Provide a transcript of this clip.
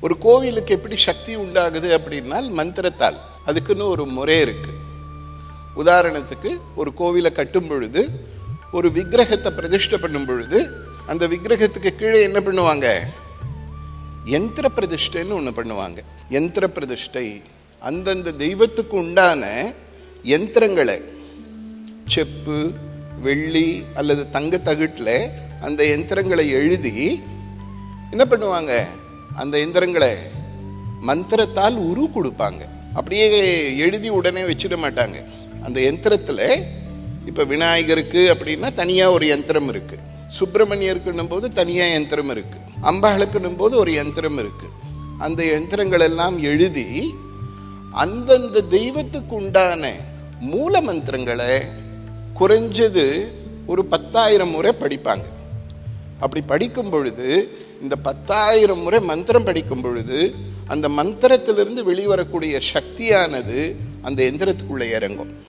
ஒரு கோவிலுக்கு எப்படி சக்தி உண்டாகுது அப்படின்னால் மந்திரத்தால். அதுக்குன்னு ஒரு முறை இருக்கு. உதாரணத்துக்கு ஒரு கோவிலை கட்டும் பொழுது ஒரு விக்கிரகத்தை பிரதிஷ்டை பண்ணும் பொழுது அந்த விக்கிரகத்துக்கு கீழே என்ன பண்ணுவாங்க? யந்திர பிரதிஷ்டைன்னு ஒன்று பண்ணுவாங்க. யந்திர பிரதிஷ்டை அந்தந்த தெய்வத்துக்கு உண்டான யந்திரங்களை செப்பு வெள்ளி அல்லது தங்க தகுட்டில் அந்த யந்திரங்களை எழுதி என்ன பண்ணுவாங்க? அந்த யந்திரங்களை மந்திரத்தால் உரு கொடுப்பாங்க. அப்படியே எழுதி உடனே வச்சிட மாட்டாங்க. அந்த யந்திரத்தில் இப்போ விநாயகருக்கு அப்படின்னா தனியாக ஒரு யந்திரம் இருக்கு. சுப்பிரமணியருக்குன்னும் போது தனியாக யந்திரம் இருக்கு. அம்பாளுக்குன்னும் போது ஒரு யந்திரம் இருக்கு. அந்த யந்திரங்கள் எல்லாம் எழுதி அந்தந்த தெய்வத்துக்கு உண்டான மூல மந்திரங்களை குறைஞ்சது ஒரு பத்தாயிரம் முறை படிப்பாங்க. அப்படி படிக்கும் பொழுது இந்த பத்தாயிரம் முறை மந்திரம் படிக்கும் பொழுது அந்த மந்திரத்திலிருந்து வெளிவரக்கூடிய சக்தியானது அந்த எந்திரத்துக்குள்ளே இறங்கும்.